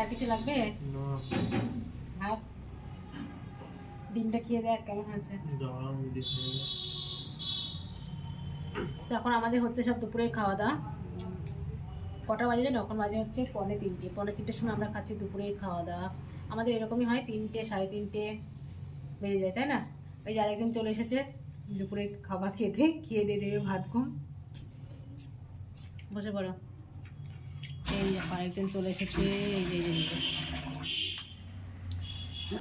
আর কিছু লাগবে? ভাত? ডিমটা খেয়ে দেখ কেমন হয়েছে? তো এখন আমাদের হচ্ছে সব দুপুরের খাওয়া দাওয়া কটা বাজে জানো? এখন বাজে হচ্ছে পৌনে তিনটে। পৌনে তিনটের সময় আমরা খাচ্ছি দুপুরের খাওয়া দাওয়া আমাদের এরকমই হয় তিনটে সাড়ে তিনটে বেজে যায় তাই না? ওই যে আরেকজন চলে এসেছে দুপুরে খাবার খেতে খেয়ে দিয়ে দেবে ভাত ঘুম। বসে পড়ো। এই যে আরেকজন চলে এসেছে এই যে এই যে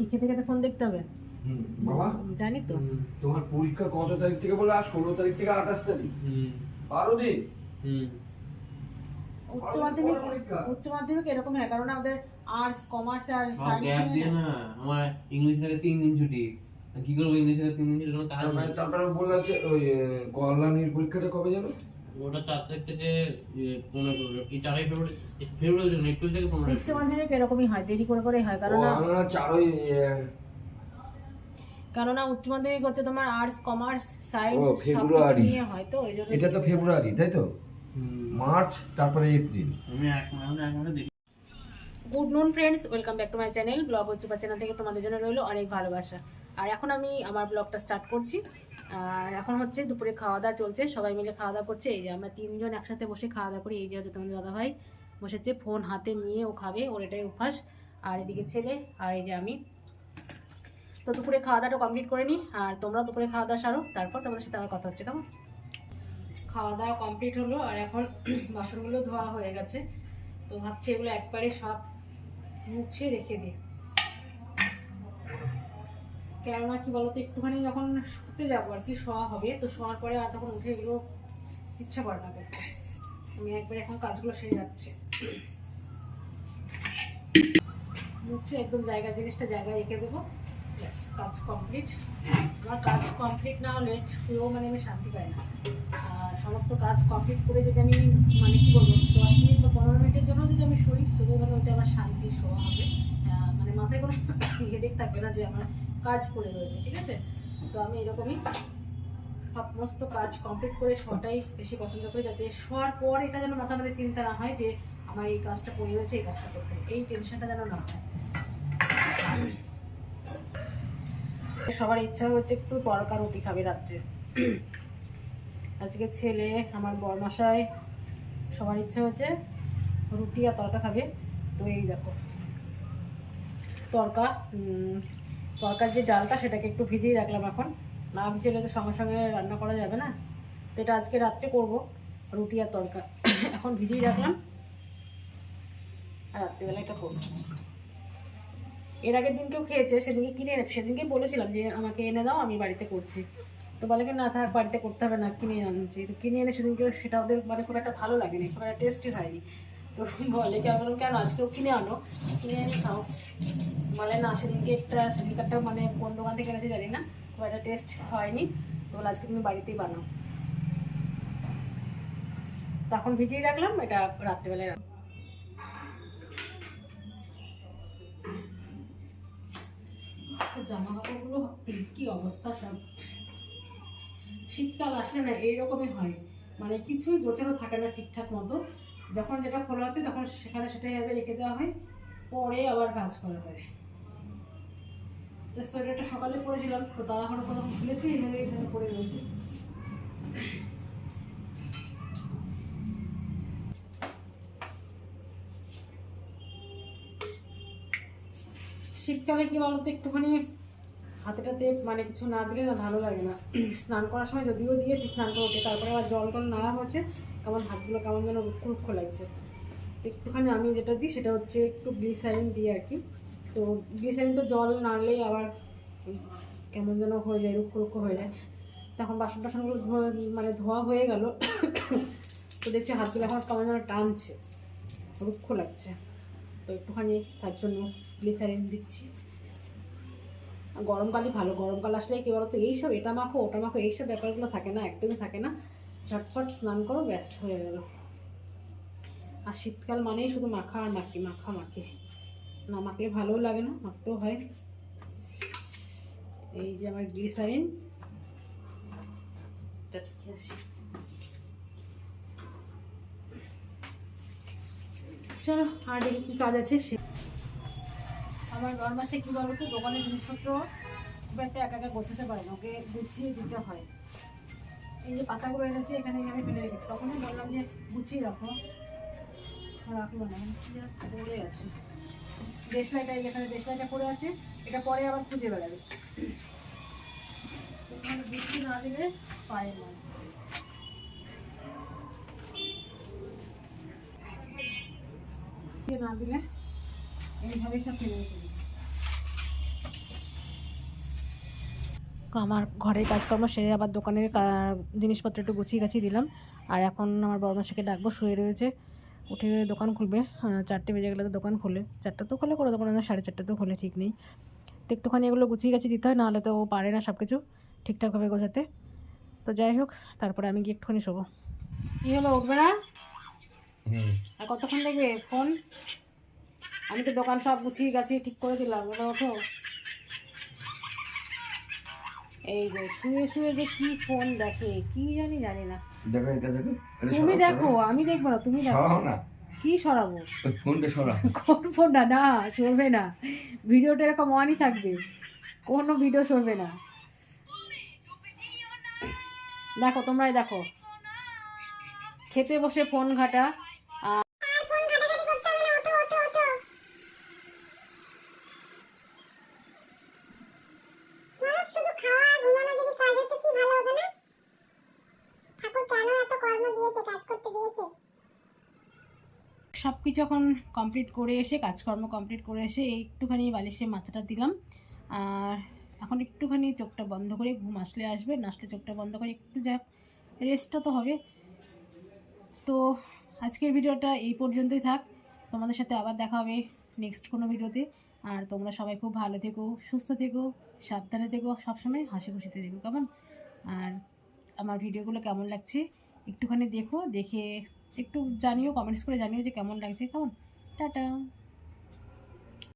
খেতে খেতে ফোন দেখতে হবে। বাবা। জানি তো। তোমার পরীক্ষা কত তারিখ থেকে বলে? আর ষোলো তারিখ থেকে আঠাশ তারিখ। বারো দিন? উচ্চ মাধ্যমিক উচ্চ মাধ্যমিক এরকম হয় কারণ আমাদের আর্টস কমার্স আর গ্যাপ দিয়ে না আমার ইংলিশ থেকে তিন দিন ছুটি। কি করব ইংলিশ থেকে তিন দিন ছুটি? তারপরে নেই। তারপরে বললে হচ্ছে ওই কল্যাণীর পরীক্ষাটা কবে যাবে ওটা চার তারিখ থেকে পনেরো চারই ফেব্রুয়ারি ফেব্রুয়ারি জন্য এপ্রিল থেকে পনেরো উচ্চ মাধ্যমিক এরকমই হয় দেরি করে করে হয় কারণ আমরা চারই কেননা উচ্চ মাধ্যমিক হচ্ছে তোমার আর্টস কমার্স সায়েন্স ফেব্রুয়ারি। নিয়ে হয় তো ওই জন্য এটা তো ফেব্রুয়ারি তাই তো? মার্চ তারপরে এপ্রিল। আমি এক মাস এক মাসে good noon friends welcome back to my channel blog উচ্চপা channel থেকে তোমাদের জন্য রইল অনেক ভালোবাসা। আর এখন আমি আমার ব্লগটা স্টার্ট করছি। আর এখন হচ্ছে দুপুরে খাওয়া দাওয়া চলছে, সবাই মিলে খাওয়া দাওয়া করছে। এই যে আমরা তিনজন একসাথে বসে খাওয়া দাওয়া করি। এই যে হচ্ছে তোমাদের দাদাভাই বসেছে, ফোন হাতে নিয়ে ও খাবে, ওর এটাই অভ্যাস। আর এদিকে ছেলে, আর এই যে আমি। তো দুপুরে খাওয়া দাওয়াটা কমপ্লিট করে নিই, আর তোমরা দুপুরে খাওয়া দাওয়া সারো, তারপর তোমাদের সাথে আমার কথা হচ্ছে, কেমন? খাওয়া দাওয়া কমপ্লিট হলো, আর এখন বাসনগুলো ধোয়া হয়ে গেছে। তো ভাবছি এগুলো একবারে সব মুছে রেখে দিই। কেননা কি বলতো, একটুখানি যখন শুতে যাব আর কি, শোয়া হবে, তো শোয়ার পরে আর তখন উঠে এগুলো ইচ্ছা করে না করতে। আমি একবার এখন কাজগুলো সেরে যাচ্ছে। মুছে একদম জায়গা, জিনিসটা জায়গায় রেখে দেবো। ব্যাস, কাজ কমপ্লিট আমার কাজ কমপ্লিট না হলে শুয়েও মানে আমি শান্তি পাই না। আর সমস্ত কাজ কমপ্লিট করে যদি আমি মানে কি বলব, দশ মিনিট বা পনেরো মিনিটের জন্য যদি আমি শুই, তবুও মানে ওটা আমার শান্তি, শোয়া হবে। মাথায় কোনো হেডেক থাকবে না যে আমার কাজ পড়ে রয়েছে, ঠিক আছে? তো আমি এরকমই সমস্ত কাজ কমপ্লিট করে শোয়াটাই বেশি পছন্দ করি যাতে শোয়ার পর এটা যেন মাথার মধ্যে চিন্তা না হয় যে আমার এই কাজটা পড়ে রয়েছে, এই কাজটা করতে এই টেনশনটা যেন না হয়। সবার ইচ্ছা হচ্ছে একটু তরকা রুটি খাবে রাত্রে। আজকে ছেলে, আমার বরমাসায় সবার ইচ্ছা হচ্ছে রুটি আর তরকা খাবে। তো এই দেখো। তরকা তরকার যে ডালটা সেটাকে একটু ভিজিয়ে রাখলাম এখন। না ভিজালে তো সঙ্গে সঙ্গে রান্না করা যাবে না। তো এটা আজকে রাত্রে করব, রুটি আর তরকা। এখন ভিজিয়ে রাখলাম। আর রাত্রিবেলা এটা করব। এর আগের দিন কেউ খেয়েছে, সেদিনকে কিনে এনেছে। সেদিনকে বলেছিলাম যে, আমাকে এনে দাও, আমি বাড়িতে করছি। তো বলে কি, না থাক, বাড়িতে করতে হবে না, কিনে আনছি। তো কিনে এনে সেদিনকে সেটা ওদের মানে খুব একটা ভালো লাগেনি, খুব একটা টেস্টি হয়নি। বলে আমি কেন? আজকেও কিনে আনো। কিনে এনে খাও। বলে, না একটা মানে কোন দোকান থেকে জানি না খুব একটা টেস্ট হয়নি। বলে, আজকে তুমি বাড়িতেই বানাও। তখন ভিজিয়ে রাখলাম, এটা রাত্রেবেলায় জামা কাপড়গুলো কি অবস্থা সব? শীতকাল আসলে না, এইরকমই হয়। মানে কিছুই গোছানো থাকে না ঠিকঠাক মতো। যখন যেটা খোলা হচ্ছে তখন সেখানে সেটাই ভাবে রেখে দেওয়া হয়, পরে আবার কাজ করা হয় তো সোয়েটারটা সকালে পরেছিলাম, তো তাড়াহুড়ো কোথাও খুলেছি এইভাবে এখানে পরে রয়েছে। শীতকালে কি বলতো, একটুখানি হাতেটাতে মানে কিছু না দিলে না ভালো লাগে না। স্নান করার সময় যদিও দিয়েছি, স্নান করে উঠে তারপরে আবার জল টল না হচ্ছে কেমন হাতগুলো কেমন যেন রুক্ষ রুক্ষ লাগছে। তো একটুখানি আমি যেটা দিই সেটা হচ্ছে একটু গ্লিসারিন দিই আর কি। তো গ্লিসারিন তো জল নাড়লেই আবার কেমন যেন হয়ে যায় রুক্ষ রুক্ষ হয়ে যায়। তখন বাসন টাসনগুলো মানে ধোয়া হয়ে গেল। তো দেখছি হাতগুলো এখন কেমন যেন টানছে, রুক্ষ লাগছে। তো একটুখানি তার জন্য গ্লিসারিন দিচ্ছি। আর গরমকালে ভালো, গরমকাল আসলে কি বলতো, এইসব, এটা মাখো, ওটা মাখো, এইসব ব্যাপারগুলো থাকে না, একদমই থাকে না। ঝটফট স্নান করো, ব্যাস হয়ে গেল। আর শীতকাল মানেই শুধু মাখা আর মাখি, মাখা মাখি। না মাখলে ভালোও লাগে না, মাখতেও হয়। এই যে আমার গ্লিসারিন। চলো, আর দেখি কি কাজ আছে সে। আমার ঘর মাসে কী বলতো, দোকানের জিনিসপত্র খুব একটা একা একা গোছাতে পারে না, ওকে গুছিয়ে দিতে হয়। এই যে পাতাগুলো এনেছি, এখানে এখানে ফেলে রেখেছি। তখনই বললাম যে গুছিয়ে রাখো। রাখল না। পড়ে আছে। দেশলাইটা যেখানে দেশলাইটা পড়ে আছে, এটা পরে আবার খুঁজে বেড়াবে। এখানে গুছিয়ে না দিলে পারে না। না দিলে এইভাবেই সব ফেলে রেখে আমার ঘরের কাজকর্ম সেরে আবার দোকানের কা- জিনিসপত্র একটু গুছিয়ে গাছিয়ে দিলাম। আর এখন আমার বড় মাসিকে ডাকবো শুয়ে রয়েছে। উঠে দোকান খুলবে। চারটে বেজে গেলে তো দোকান খোলে। চারটে তো খোলে করে দোকান সাড়ে চারটা তো খোলে ঠিক নেই। তো একটুখানি এগুলো গুছিয়ে গাছিয়ে দিতে হয় নাহলে তো ও পারে না সব কিছু ঠিকঠাকভাবে গোছাতে। তো যাই হোক তারপরে আমি গিয়ে একটুখানি শোবো। কী হলো উঠবে না? আর কতক্ষণ দেখবে? ফোন? আমি তো দোকান সব গুছিয়ে গাছিয়ে ঠিক করে দিলাম। এবার ওঠো। এই যে শুয়ে শুয়ে যে কি ফোন দেখে কি জানি জানি না। দেখো এটা দেখো তুমি দেখো আমি দেখব না তুমি দেখো। না। কি সরাবো? ফোনটা সরাও। কোন ফোনটা? না সরবে না। ভিডিওটা এরকম অনই থাকবে। কোনো ভিডিও সরবে না। দেখো তোমরাই দেখো। খেতে বসে ফোন ঘাটা আর শুধু খাওয়া আর ঘুমানো যদি কাজ হতো কি ভালো হবে না ঠাকুর কেন এত কর্ম দিয়েছে কাজ করতে দিয়েছে সব কিছু এখন কমপ্লিট করে এসে, কাজকর্ম কমপ্লিট করে এসে একটুখানি বালিশে মাথাটা দিলাম। আর এখন একটুখানি চোখটা বন্ধ করে ঘুম আসলে আসবে। না আসলে চোখটা বন্ধ করে একটু যা রেস্টটা তো হবে। তো আজকের ভিডিওটা এই পর্যন্তই থাক। তোমাদের সাথে আবার দেখা হবে নেক্সট কোনো ভিডিওতে। আর তোমরা সবাই খুব ভালো থেকো, সুস্থ থেকো, সাবধানে থেকো, সবসময় হাসি খুশিতে থেকো, কেমন? আর আমার ভিডিওগুলো কেমন লাগছে একটুখানি দেখো, দেখে একটু জানিও কমেন্টস করে জানিও যে কেমন লাগছে। কেমন? টাটা।